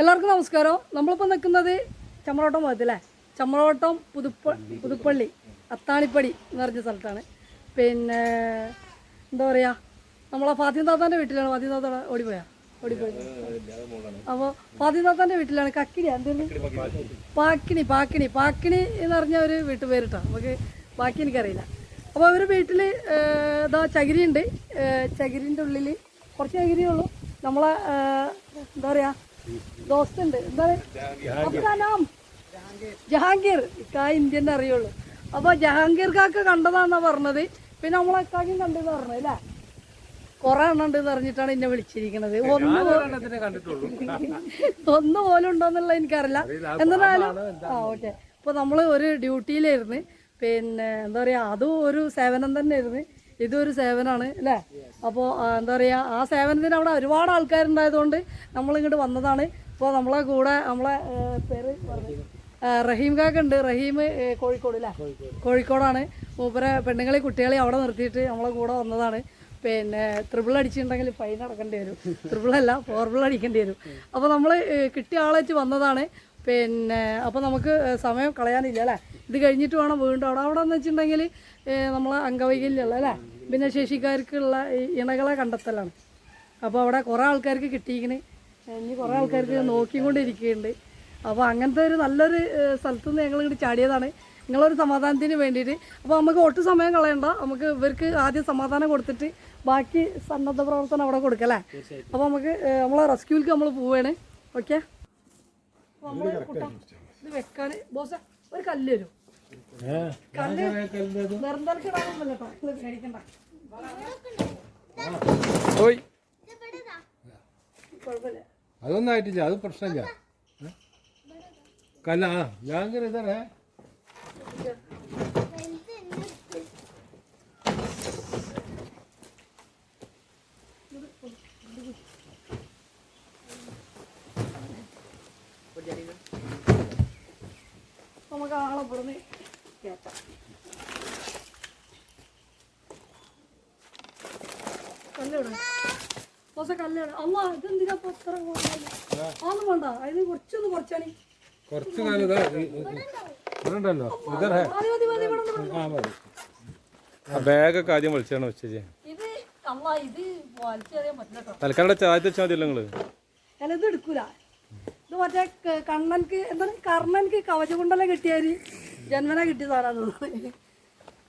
എല്ലാവർക്കും നമസ്കാരം. നമ്മളിപ്പോൾ നിൽക്കുന്നത് ചമ്മളോട്ടം പോകത്തില്ലേ ചമ്മളോട്ടം പുതുപ്പ പുതുപ്പള്ളി അത്താണിപ്പടി എന്ന് പറഞ്ഞ സ്ഥലത്താണ്. പിന്നെ എന്താ പറയുക നമ്മളെ ഫാത്തിം താത്താന്റെ വീട്ടിലാണ്. ഫാത്തിം താത്ത ഓടിപ്പോയാ? ഓടിപ്പോയി. അപ്പോൾ ഫാത്തിം താത്താന്റെ വീട്ടിലാണ് കക്കിനി എന്തെങ്കിലും പാക്കിനി പാക്കിനി പാക്കിനി എന്ന് പറഞ്ഞ ഒരു വീട്ടുപേരിട്ടോ നമുക്ക് ബാക്കി എനിക്കറിയില്ല. അപ്പോൾ അവർ വീട്ടിൽ ഇതാ ചകിരി ഉണ്ട് ചകിരിന്റെ ഉള്ളിൽ കുറച്ച് ചകിരിയേ ഉള്ളൂ. നമ്മളെ എന്താ പറയുക എന്താണ്? അബ്ദുൽ നാം ജഹാംഗീർ. ഇക്കാ ഇന്ത്യൻ അറിയുള്ളൂ. അപ്പോൾ ജഹാംഗീർ കാക്ക കണ്ടതാന്നാ പറഞ്ഞത്. പിന്നെ നമ്മളെ അക്കാക്കും കണ്ടെന്ന് പറഞ്ഞു അല്ലേ? കുറെ എണ്ണം ഉണ്ട് എന്ന് വിളിച്ചിരിക്കണത്. ഒന്ന് ഒന്ന് പോലും ഉണ്ടോന്നുള്ള എനിക്കറിയില്ല. എന്നിട്ടാലും ആ ഓക്കെ. ഇപ്പൊ നമ്മൾ ഒരു ഡ്യൂട്ടിയിലായിരുന്നു. പിന്നെ എന്താ പറയാ അതും ഒരു സേവനം തന്നെ ആയിരുന്നു ഇതും ഒരു സേവനമാണ് അല്ലേ അപ്പോൾ എന്താ പറയുക ആ സേവനത്തിന് അവിടെ ഒരുപാട് ആൾക്കാരുണ്ടായതുകൊണ്ട് നമ്മളിങ്ങോട്ട് വന്നതാണ്. ഇപ്പോൾ നമ്മളെ കൂടെ നമ്മളെ പേര് റഹീം കാക്ക ഉണ്ട്. റഹീം കോഴിക്കോട് അല്ലേ? കോഴിക്കോടാണ്. മൂപ്പരെ പെണ്ണുങ്ങളെ കുട്ടികളെ അവിടെ നിർത്തിയിട്ട് നമ്മളെ കൂടെ വന്നതാണ്. പിന്നെ ത്രിബിൾ അടിച്ചിട്ടുണ്ടെങ്കിൽ ഫൈൻ അടക്കേണ്ടി വരും. ത്രിബിൾ അല്ല ഫോർബിൾ അടിക്കേണ്ടി വരും. അപ്പോൾ നമ്മൾ കിട്ടിയ ആളെ വെച്ച് വന്നതാണ്. പിന്നെ അപ്പോൾ നമുക്ക് സമയം കളയാനില്ല അല്ലേ? ഇത് കഴിഞ്ഞിട്ട് വേണം വീണ്ടും അവിടെ. അവിടെ എന്ന് വെച്ചിട്ടുണ്ടെങ്കിൽ നമ്മളെ അംഗവൈകല്യമുള്ള അല്ലേ ഭിന്നശേഷിക്കാർക്കുള്ള ഈ ഇണകളെ കണ്ടെത്തലാണ്. അപ്പോൾ അവിടെ കുറേ ആൾക്കാർക്ക് കിട്ടിയിരിക്കണ്. ഇനി കുറേ ആൾക്കാർക്ക് നോക്കിക്കൊണ്ടിരിക്കുന്നുണ്ട്. അപ്പോൾ അങ്ങനത്തെ ഒരു നല്ലൊരു സ്ഥലത്ത് നിന്ന് ഞങ്ങൾ ഇങ്ങോട്ട് ചാടിയതാണ്. നിങ്ങളൊരു സമാധാനത്തിന് വേണ്ടിയിട്ട്. അപ്പോൾ നമുക്ക് ഒട്ടും സമയം കളയണ്ട. നമുക്ക് ഇവർക്ക് ആദ്യം സമാധാനം കൊടുത്തിട്ട് ബാക്കി സന്നദ്ധ പ്രവർത്തനം അവിടെ കൊടുക്കല്ലേ അപ്പോൾ നമുക്ക് നമ്മളെ റെസ്ക്യൂവിലേക്ക് നമ്മൾ പോവുകയാണ് ഓക്കെ? നമ്മൾ ഇത് വെക്കാൻ ബോസ് ഒരു കല്ല് വരും കുഴപ്പമില്ല അതൊന്നും ആയിട്ടില്ല അത് പ്രശ്നമില്ല? കല്ല ആ ഞാൻ ഇതേ നമുക്ക് ആളെ ഇവിടുന്ന് കല്ലിട കല്ലിട ഇതെന്തിനാ? അതൊന്നും വേണ്ട. അതിന് കുറച്ചൊന്ന് കുറച്ചാണി. കുറച്ച് ഇതുണ്ടല്ലോ ബാഗൊക്കെ ആദ്യം വിളിച്ചാണ് വെച്ചേ തൽക്കാലം ചായ വെച്ചാൽ മതിയല്ലോ നിങ്ങൾ. അല്ല ഇത് എടുക്കൂല. ഇത് മറ്റേ കണ്ണൻക്ക് എന്താണ് കർണൻക്ക് കൊണ്ടല്ലേ കിട്ടിയാൽ ജന്മന കിട്ടിയ സാറാന്ന് തോന്നുന്നു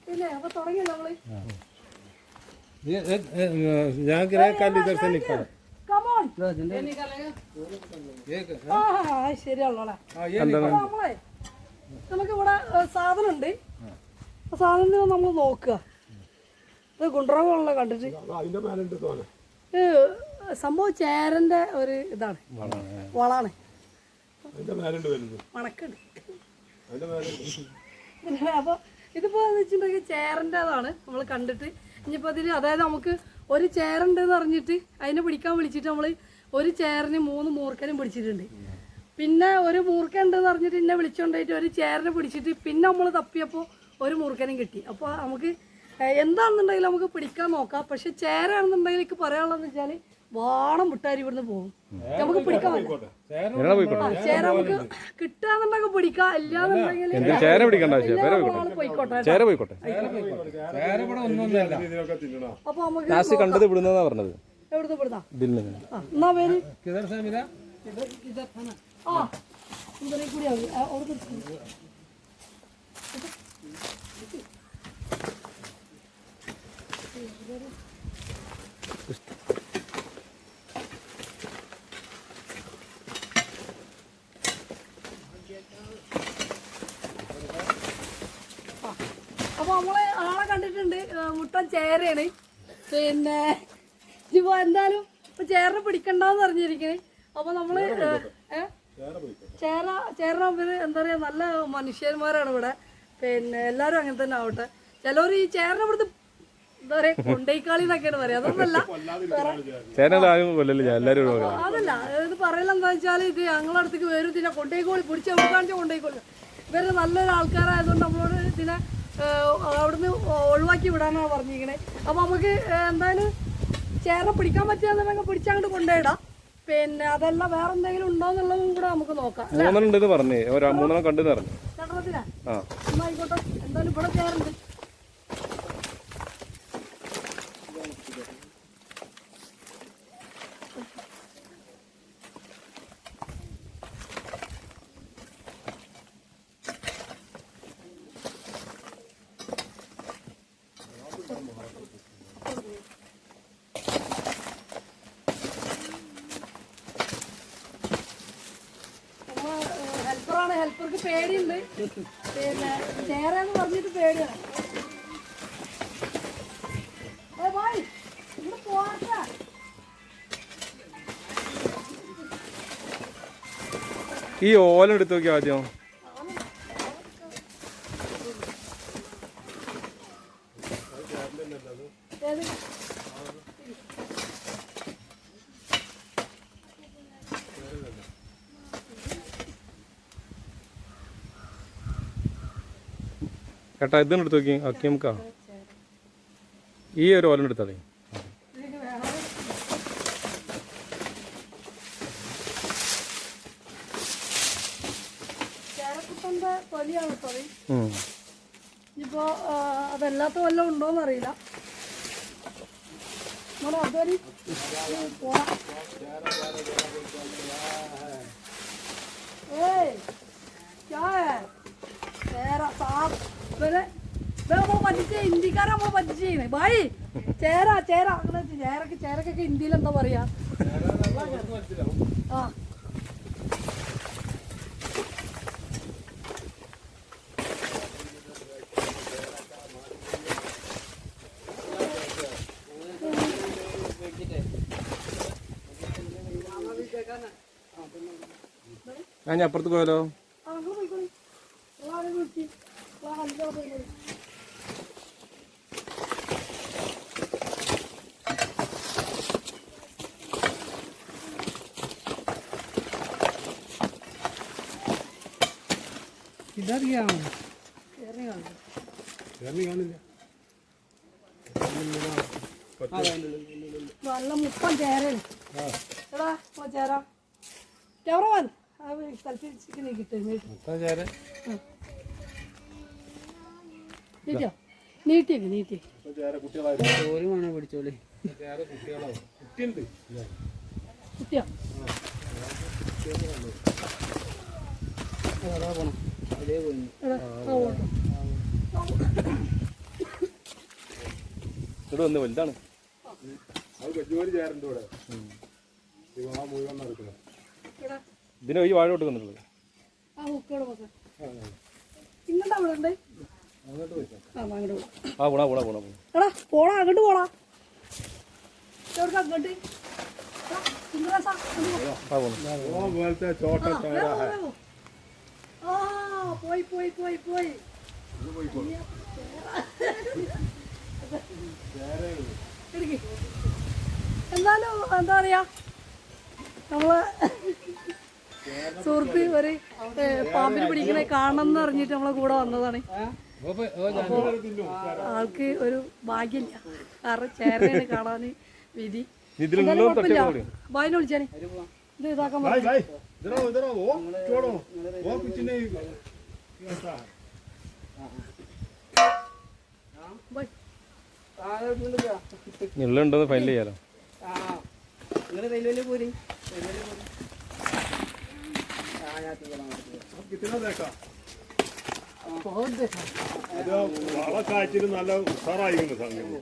ഇല്ലേ അപ്പൊ തുടങ്ങി നമ്മൾ? ഞാൻ ഗ്രേ കല്ല് ഇതേ തന്നെ നിൽക്കാം കമോൺ ആ ആ, ശരിയാണല്ലോ എന്താണ് അപ്പൊ നമ്മളെ നമുക്ക് ഇവിടെ സാധനം ഉണ്ട് ആ സാധനത്തിന് നമ്മൾ നോക്കുക. ഇത് ഗുണ്ടറവുള്ള കണ്ടിട്ട്. സംഭവം ചേരന്റെ ഒരു ഇതാണ്. വളാണ്. മണക്കുണ്ട്. പിന്നെ എന്ന് വെച്ചിട്ടുണ്ടെങ്കിൽ ചേരന്റെതാണ് നമ്മൾ കണ്ടിട്ട്. ഇനിയിപ്പോൾ അതിൽ അതായത് നമുക്ക് ഒരു ചേറുണ്ടെന്ന് അറിഞ്ഞിട്ട് അതിനെ പിടിക്കാൻ വിളിച്ചിട്ട് നമ്മൾ ഒരു ചേറിന് മൂന്ന് മൂർക്കനും പിടിച്ചിട്ടുണ്ട്. പിന്നെ ഒരു മൂർക്കൻ ഉണ്ടെന്ന് അറിഞ്ഞിട്ട് എന്നെ വിളിച്ചുകൊണ്ടായിട്ട് ഒരു ചേറിനെ പിടിച്ചിട്ട് പിന്നെ നമ്മൾ തപ്പിയപ്പോൾ ഒരു മൂർക്കനും കിട്ടി. അപ്പോൾ നമുക്ക് എന്താണെന്നുണ്ടെങ്കിൽ നമുക്ക് പിടിക്കാൻ നോക്കാം. പക്ഷെ ചേരാണെന്നുണ്ടെങ്കിൽ എനിക്ക് പറയാനുള്ളതെന്ന് വെച്ചാൽ വാണം വിട്ടാരി ഇവിടുന്ന് പോകും നമുക്ക് പിടിക്കാൻ ചേര നമുക്ക് കിട്ടാന്നുണ്ടെങ്കിൽ പിടിക്കാം. ഇല്ലാന്നുണ്ടെങ്കിൽ എന്ത് ചേര പിടിക്കണ്ട ആവശ്യം പേര പോയിക്കോട്ടെ. ചേര അപ്പൊ നമുക്ക് കണ്ടത് ഇവിടുന്നാ പറഞ്ഞത്. എവിടുന്ന് എന്നാ പേര്? ആ ഇവരെ കൂടി അവിടുന്ന് എടുക്ക്. ആ. അപ്പൊ നമ്മൾ ആളെ കണ്ടിട്ടുണ്ട് മുട്ടൻ ചേരയാണ് പിന്നെ ഇപ്പൊ എന്തായാലും ഇപ്പൊ ചേറിനെ പിടിക്കണ്ടെന്ന് പറഞ്ഞിരിക്കണേ. അപ്പൊ നമ്മൾ? ചേര ചേരനെ ഇവർ എന്താ പറയാ നല്ല മനുഷ്യന്മാരാണ് ഇവിടെ. പിന്നെ എല്ലാരും അങ്ങനെ തന്നെ ആവട്ടെ. ചിലവർ ഈ ചേരനെ ഇവിടുത്തെ എന്താ പറയാ കൊണ്ടേക്കാളി എന്നൊക്കെയാണ് പറയാ. അതൊന്നല്ല അതല്ല ഇത് പറയല എന്താ വെച്ചാൽ ഇത് ഞങ്ങളുടെ അടുത്തേക്ക് വരും ഇതിനെ കൊണ്ടേക്കോളി പിടിച്ച് എവിടെ കാണിച്ചാൽ കൊണ്ടേക്കോളി ഇവർ നല്ലൊരു ആൾക്കാരായതുകൊണ്ട് നമ്മളോട് ഇതിനെ അവിടുന്ന് ഒഴിവാക്കി വിടാനാണ് പറഞ്ഞിരിക്കണേ. അപ്പൊ നമുക്ക് എന്തായാലും ചേര പിടിക്കാൻ പറ്റുകയെന്നുണ്ടെങ്കിൽ പിടിച്ചങ്ങോട്ട് കൊണ്ടുപോയിടാം. പിന്നെ അതല്ല വേറെ എന്തെങ്കിലും ഉണ്ടോ എന്നുള്ളതും കൂടെ നമുക്ക് നോക്കാം മൂന്നെണ്ണം ഉണ്ടെന്ന് പറഞ്ഞേ. ഒരു മൂന്നെണ്ണം കണ്ടെന്ന് പറഞ്ഞു. എന്തായാലും ഇവിടെ പേടിയുണ്ട്. പിന്നെ ചേരാന്ന് പറഞ്ഞിട്ട് പേടിയാണ്. ഭായ് ഇവിടെ പോട്ടെ ഈ ഓല എടുത്തു നോക്കി ആദ്യം? ചേട്ടാ ഇതൊന്നും നോക്കി ഓക്കെ നമുക്കാ. ഈ ഒരു ഓല ഇവരെ പറ്റിച്ച് ഭായി ചേര ചേര. അങ്ങനെ ചേരക്ക് ചേരക്കൊക്കെ ഹിന്ദിയിൽ എന്താ പറയാ? ആ. ഞാൻ അപ്പുറത്ത് പോയാലോ? ആ, പോയിക്കോളി. നിങ്ങൾ ആരെയും വിളിച്ച്. നിങ്ങൾ ആ കല്ലിന്റെ അവിടെ പോയിക്കോളി. കേറി കാണുന്നു. ചേർന്ന് മുപ്പൻ ചേരയാണ് എടാ ചേര. നീട്ടിയോ നീട്ടിയേക്ക് നീട്ടി പിടിച്ചോളി? കുട്ടിയോ? അതാ പോണം. ഇവിടെ വന്ന് വലുതാണ്. ഇതിന് ഈ വാഴ തൊട്ട് വന്നിട്ടുള്ളത് ആ പോണാ പോണാ പോണാ പോണാ. എടാ പോടാ അങ്ങോട്ട് പോടാ. എവിടേക്ക് അങ്ങോട്ട്. ആ പോണു. ചോട്ട പോയി പോയി പോയി പോയി. എന്നാലും എന്താ പറയാ നമ്മൾ സുഹൃത്ത് ഒരു പാമ്പിന് പിടിക്കണ കാണണം എന്ന് അറിഞ്ഞിട്ട് നമ്മളെ കൂടെ വന്നതാണ്. അപ്പോ ആൾക്ക് ഒരു ഭാഗ്യമില്ല. കാരണം ചേരയാണ് കാണാൻ വിധി. ബായിനെ വിളിച്ചാനെ ഇത് ഇതാക്കാൻ പറഞ്ഞു. ഞെള്ളുണ്ടെന്ന് ഫൈനൽ ചെയ്യാലോ. നല്ല ഉഷാറായിരിക്കുന്നു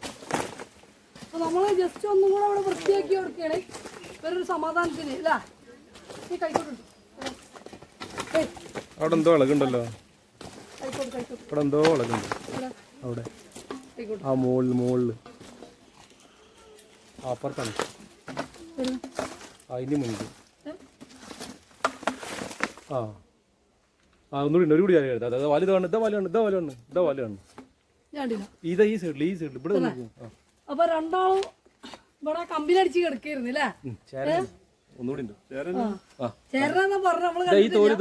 നമ്മൾ ജസ്റ്റ് ഒന്നും കൂടെ അവിടെ വൃത്തിയാക്കി കൊടുക്കണേ വേറൊരു സമാധാനത്തിന് അല്ലേ കൈക്കോട്ടുണ്ട് അവിടെ എന്തോ ഇളകുണ്ടല്ലോ. അവിടെ എന്തോ ഇളകുണ്ട് അവിടെ. ആ മുകളിൽ മുകളിൽ അപ്പുറത്താണ്. അതിന്റെ മുന്നിൽ ആ. ആ ഒന്നുകൂടി ഒരു കൂടി എടുത്താൽ അതായത് വലുത് കാണുന്നു ഇതാ വല ഇതാ വല ഇതാ വല ഇതാ ഈ സൈഡിൽ ഈ സൈഡിൽ ഇവിടെ അപ്പൊ രണ്ടാളും ഇവിടെ കമ്പിനടിച്ച് കിടക്കായിരുന്നു അല്ലേ ഉം, ചേര ഒന്നുകൂടി ഉണ്ട്. ഈ തോൽ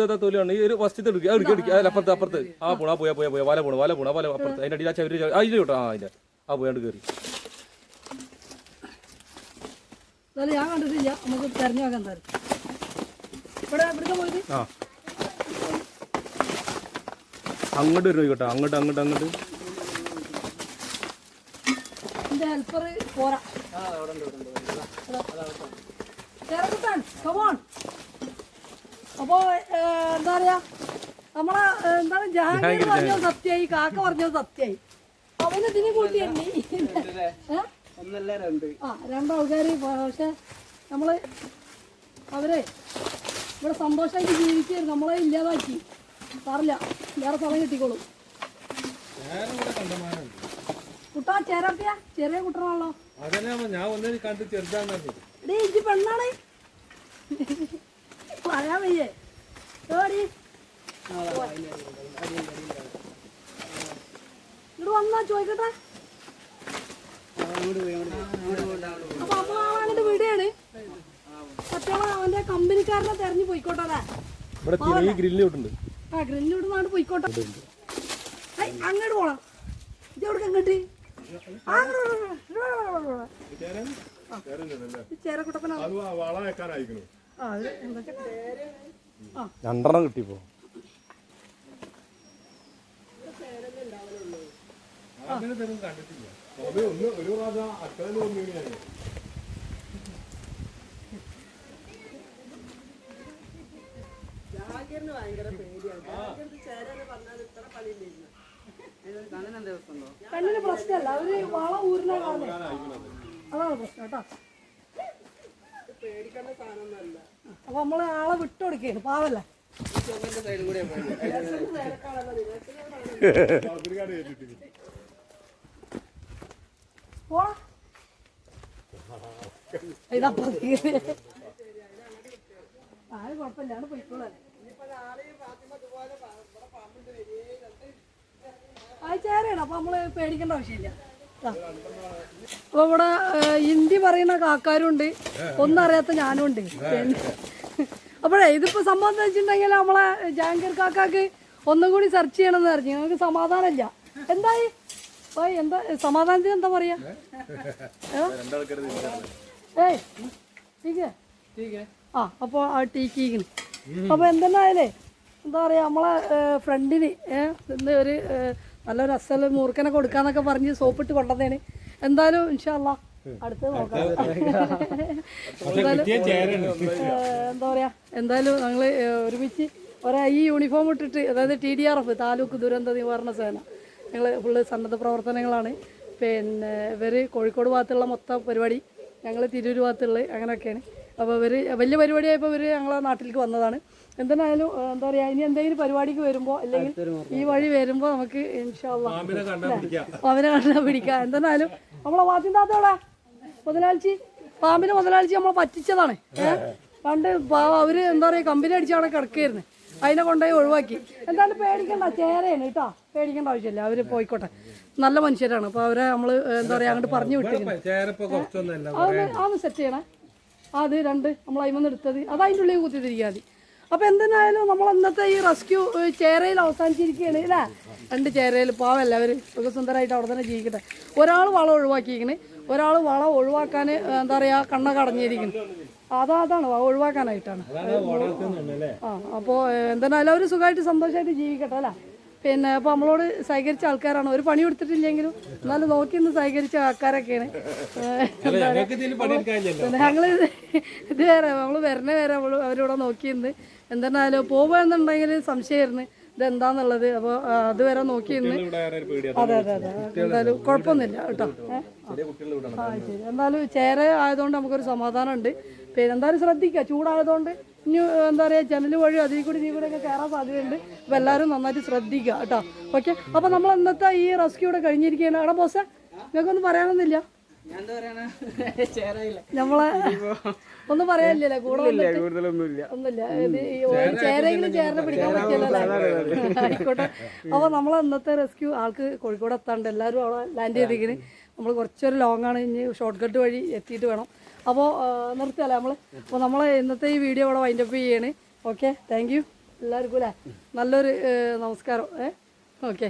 ഒരു ഫസ്റ്റ് എടുക്കുക എടുക്കുക എടുക്കുക അതിൽ അപ്പുറത്ത് അപ്പുറത്ത്. ആ പോണ പോയാ പോയാ പോയാ. വല പോണ വല പോണ വല അപ്പുറത്ത്. അതിന്റെ അടിയിൽ ആ ചവരി ആ ഇല്ല കേട്ടോ ആ അതിന്റെ. ആ പോയാണ്ട് കയറി എന്തായാലും ഞാൻ കണ്ടിട്ടില്ല. നമുക്ക് തെരഞ്ഞു നോക്കാം എന്തായാലും. ഇവിടെ ഇവിടുത്തെ പോയിട്ട് ആ. അങ്ങോട്ട് വരുന്നു കേട്ടോ അങ്ങോട്ട് അങ്ങോട്ട് അങ്ങോട്ട്. എന്റെ ഹെൽപ്പർ പോരാ. കമോൺ അപ്പോ ഏഹ്, എന്താ പറയാ? നമ്മളെ എന്താണ് ജഹാംഗീർ പറഞ്ഞത് സത്യമായി കാക്ക പറഞ്ഞത് സത്യമായി. അവന് ഇതിനെ ഒന്നല്ല? രണ്ട്? ആ രണ്ടാൾക്കാർ പക്ഷെ നമ്മൾ അവരെ ഇവിടെ സന്തോഷമായിട്ട് ജീവിക്കുകയായിരുന്നു നമ്മളെ ഇല്ലാതാക്കി. സാറില്ല വേറെ സ്ഥലം കിട്ടിക്കോളും. കുട്ടാ ചേരാപ്പിയ ചെറിയ കുട്ടനാണല്ലോ. ഞാൻ ഇജ്ജ് പെണ്ണാണ്. പറയാൻ വയ്യേ. ഏടി ഇങ്ങോട്ട് വന്നാ ചോദിക്കട്ടെ. അപ്പൊ അമ്മ അങ്ങോട്ട് വിടുകയാണ് മറ്റോളെ അവന്റെ കമ്പനിക്കാരനെ തെരഞ്ഞു പോയിക്കോട്ടെ ഇവിടെ തിരി ഗ്രില്ല് ഇട്ടുണ്ട് ആ ഗ്രില്ലിവിടെ നിന്നാണ് പോയിക്കോട്ടെ. അങ്ങോട്ട് പോണം. ഇത് എവിടെ അങ്ങോട്ട് ആ, രണ്ടെണ്ണം കിട്ടിപ്പോ. അങ്ങനെ തരും കണ്ടിട്ടില്ല. ഒന്ന് ഒരു പ്രാവശ്യം വന്നു ഞാൻ. കണ്ണിന് പ്രശ്നമല്ല അവർ വള ഊരിന അതാണ് പ്രശ്നം കേട്ടോ. അപ്പൊ നമ്മൾ ആളെ വിട്ടുകൊടുക്കുകയാണ് പാവല്ലേ? പോയിക്കോളെ. ആ ചേരയാണ് അപ്പൊ നമ്മൾ പേടിക്കേണ്ട ആവശ്യമില്ല. ആ. അപ്പൊ ഇവിടെ ഹിന്ദി പറയുന്ന കാക്കാരും ഉണ്ട് ഒന്നും അറിയാത്ത ഞാനും ഉണ്ട് അപ്പോഴേ ഇതിപ്പോ സംഭവം വെച്ചിട്ടുണ്ടെങ്കിൽ നമ്മളെ ജാങ്കർ കാക്കാക്ക് ഒന്നും കൂടി സെർച്ച് ചെയ്യണമെന്ന് പറഞ്ഞു. നമുക്ക് സമാധാനമില്ല. എന്തായി? എന്താ സമാധാനത്തിന് എന്താ പറയാ? ഏയ് ആ അപ്പോൾ ആ ടീക്കിങ്ങിന് അപ്പോൾ എന്തെന്നായാലേ എന്താ പറയാ നമ്മളെ ഫ്രണ്ടിന് ഒരു നല്ലൊരു അസൽ മൂർക്കനെ കൊടുക്കാന്നൊക്കെ പറഞ്ഞ് സോപ്പിട്ട് കൊണ്ടുവന്നേന്. എന്തായാലും ഇൻഷാല്ല അടുത്ത് നോക്കാം. എന്തായാലും എന്താ പറയാ എന്തായാലും ഞങ്ങൾ ഒരുമിച്ച് ഒരാ ഈ യൂണിഫോം ഇട്ടിട്ട് അതായത് T D R F taluk ദുരന്ത നിവാരണ സേന. ഞങ്ങൾ ഫുള്ള് സന്നദ്ധ പ്രവർത്തനങ്ങളാണ്. പിന്നെ ഇവർ കോഴിക്കോട് ഭാഗത്തുള്ള മൊത്തം പരിപാടി ഞങ്ങൾ തിരൂർ ഭാഗത്തുള്ള അങ്ങനെയൊക്കെയാണ്. അപ്പോൾ ഇവർ വലിയ പരിപാടിയായപ്പോൾ ഇവർ ഞങ്ങളെ നാട്ടിലേക്ക് വന്നതാണ്. എന്തായാലും എന്താ പറയുക ഇനി എന്തെങ്കിലും പരിപാടിക്ക് വരുമ്പോൾ അല്ലെങ്കിൽ ഈ വഴി വരുമ്പോൾ നമുക്ക് ഇൻഷാല്ല പാമ്പിനെ കണ്ടാ പിടിക്കാം. അവനെ കണ്ടാ പിടിക്കാം. എന്തായാലും നമ്മളെ വാദ്യം താത്തോടെ മുതലാളിച്ചി. പാമ്പിനെ മുതലാളിച്ചി നമ്മളെ പറ്റിച്ചതാണ്. ഏഹ് പണ്ട് പാവം അവർ എന്താ പറയാ കമ്പനി അടിച്ചാണ് കിടക്കായിരുന്നു. അതിനെ കൊണ്ടുപോയി ഒഴിവാക്കി. എന്തായാലും പേടിക്കണ്ട ചേരയാണ് കേട്ടോ. പേടിക്കേണ്ട ആവശ്യമില്ല. അവർ പോയിക്കോട്ടെ. നല്ല മനുഷ്യരാണ്. അപ്പൊ അവരെ നമ്മൾ എന്താ പറയാ അങ്ങോട്ട് പറഞ്ഞു വിട്ടു അതൊന്ന് സെറ്റ് ചെയ്യണേ. അത് രണ്ട് നമ്മൾ അതിമന്ന് എടുത്തത്. അത് അതിന്റെ ഉള്ളിൽ കുത്തിത്തിരിക്കാതെ മതി. അപ്പോൾ എന്തിനായാലും നമ്മൾ ഇന്നത്തെ ഈ റെസ്ക്യൂ ചേരയിൽ അവസാനിച്ചിരിക്കുകയാണ് അല്ലേ? രണ്ട് ചേരയിൽ പാവല്ല അവർ സുഖസുന്ദരമായിട്ട് അവിടെ തന്നെ ജീവിക്കട്ടെ. ഒരാൾ വളം ഒഴിവാക്കിയിരിക്കണ്. ഒരാൾ വളം ഒഴിവാക്കാൻ എന്താ പറയുക കണ്ണൊക്കെ അടഞ്ഞിരിക്കുന്നു അതാ അതാണ് വളം ഒഴിവാക്കാനായിട്ടാണ്. ആ അപ്പോൾ എന്തിനായാലും അവർ സുഖമായിട്ട് സന്തോഷമായിട്ട് ജീവിക്കട്ടെ അല്ലേ? പിന്നെ അപ്പോൾ നമ്മളോട് സഹകരിച്ച ആൾക്കാരാണ്. ഒരു പണി കൊടുത്തിട്ടില്ലെങ്കിലും എന്നാലും നോക്കി നിന്ന് സഹകരിച്ച ആൾക്കാരൊക്കെയാണ്. ഞങ്ങൾ ഇത് വരെ നമ്മൾ വരണ വരെ അവരിവിടെ നോക്കിയിരുന്നു എന്തെന്നാലും പോകുക എന്നുണ്ടെങ്കിൽ സംശയമായിരുന്നു ഇത് എന്താന്നുള്ളത് അപ്പോൾ അതുവരെ നോക്കിയിരുന്നു അതെ അതെ അതെ. എന്തായാലും കുഴപ്പമൊന്നുമില്ല കേട്ടോ? ആ ശരി. എന്തായാലും ചേര ആയതുകൊണ്ട് നമുക്കൊരു സമാധാനം ഉണ്ട് പിന്നെ എന്തായാലും ശ്രദ്ധിക്കുക. ചൂടായതുകൊണ്ട് ഇനി എന്താ പറയുക ജനൽ വഴി അതിൽ കൂടി ഇതിൽ കൂടെ ഒക്കെ കയറാൻ സാധ്യതയുണ്ട്. അപ്പോൾ എല്ലാവരും നന്നായിട്ട് ശ്രദ്ധിക്കുക കേട്ടോ. ഓക്കെ അപ്പോൾ നമ്മൾ ഇന്നത്തെ ഈ റെസ്ക്യൂ ഇവിടെ കഴിഞ്ഞിരിക്കുകയാണ്. എടാ ബോസേ നിങ്ങൾക്കൊന്നും പറയാനൊന്നുമില്ല? നമ്മളെ ഒന്നും പറയാനില്ലല്ലേ കൂടെ ഒന്നുമില്ല. ചേരെങ്കിലും ചേരനെ പിടിക്കാൻ ആയിക്കോട്ടെ അപ്പോൾ നമ്മളെ ഇന്നത്തെ റെസ്ക്യൂ ആൾക്ക് കോഴിക്കോട് എത്താണ്ട് എല്ലാവരും അവിടെ ലാൻഡ് ചെയ്തിരിക്കുന്നത് നമ്മൾ കുറച്ചൊരു ലോങ് ആണ്. ഇനി ഷോർട്ട് കട്ട് വഴി എത്തിയിട്ട് വേണം. അപ്പോൾ നിർത്തിയല്ലേ നമ്മൾ അപ്പോൾ നമ്മൾ ഇന്നത്തെ ഈ വീഡിയോ ഇവിടെ വൈൻഡപ്പ് ചെയ്യാണ്. ഓക്കെ താങ്ക് യു എല്ലാവർക്കും അല്ലേ? നല്ലൊരു നമസ്കാരം. ഏ ഓക്കെ